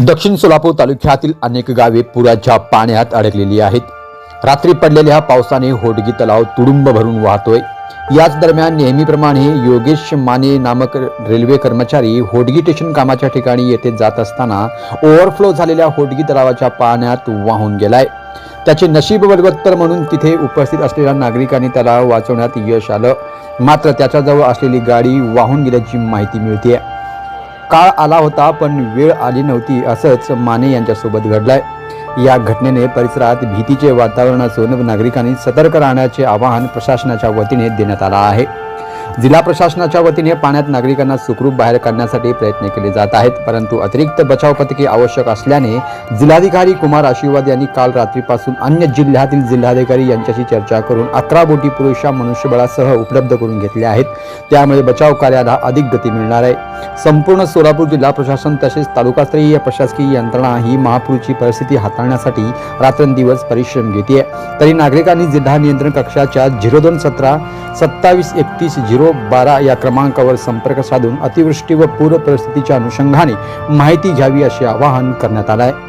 दक्षिण सोलापूर तालुक्यातील अनेक गावे पुराच्या पाण्यात अडकलेली आहेत. रात्री पडलेल्या पावसाने होडगी तलाव तुडुंब भरून वाहतोय. याच दरम्यान नेहमीप्रमाणे योगेश माने नामक रेल्वे कर्मचारी होडगी स्टेशन कामाच्या ठिकाणी येथे जात असताना ओव्हरफ्लो झालेल्या होडगी तलावाच्या पाण्यात वाहून गेलाय. त्याचे नशीब बलवत्तर म्हणून तिथे उपस्थित असलेल्या नागरिकांनी त्याला वाचवण्यात यश आलं. मात्र त्याच्याजवळ असलेली गाडी वाहून गेल्याची माहिती मिळते काळ आला होता पण वेळ आली नव्हती असंच माने यांच्यासोबत घडलंय. या घटनेने परिसरात भीतीचे वातावरण असून नागरिकांनी सतर्क राहण्याचे आवाहन प्रशासनाच्या वतीने देण्यात आलं आहे. जिल्हा प्रशासनाच्या वतीने पाण्यात नागरिकांना सुखरूप बाहेर काढण्यासाठी प्रयत्न केले जात आहेत परंतु अतिरिक्त बचाव पथके आवश्यक असल्याने जिल्हाधिकारी कुमार आशीर्वाद यांनी काल रात्रीपासून अन्य जिल्ह्यातील जिल्हाधिकारी यांच्याशी चर्चा करून अकरा बोटी पुरेशा मनुष्यबळासह उपलब्ध करून घेतल्या आहेत. त्यामुळे बचाव कार्याला अधिक गती मिळणार आहे. संपूर्ण सोलापूर जिल्हा प्रशासन तसेच तालुकास्तरीय प्रशासकीय यंत्रणा ही महापूरची परिस्थिती हाताळण्यासाठी रात्रंदिवस परिश्रम घेते तरी नागरिकांनी जिल्हा नियंत्रण कक्षाच्या झिरो दोन सतरा सत्तावीस एकतीस झिरो बारा या क्रमांकावर संपर्क साधून अतिवृष्टी व पूर परिस्थितीच्या अनुषंगाने माहिती घ्यावी असे आवाहन करण्यात आलं आहे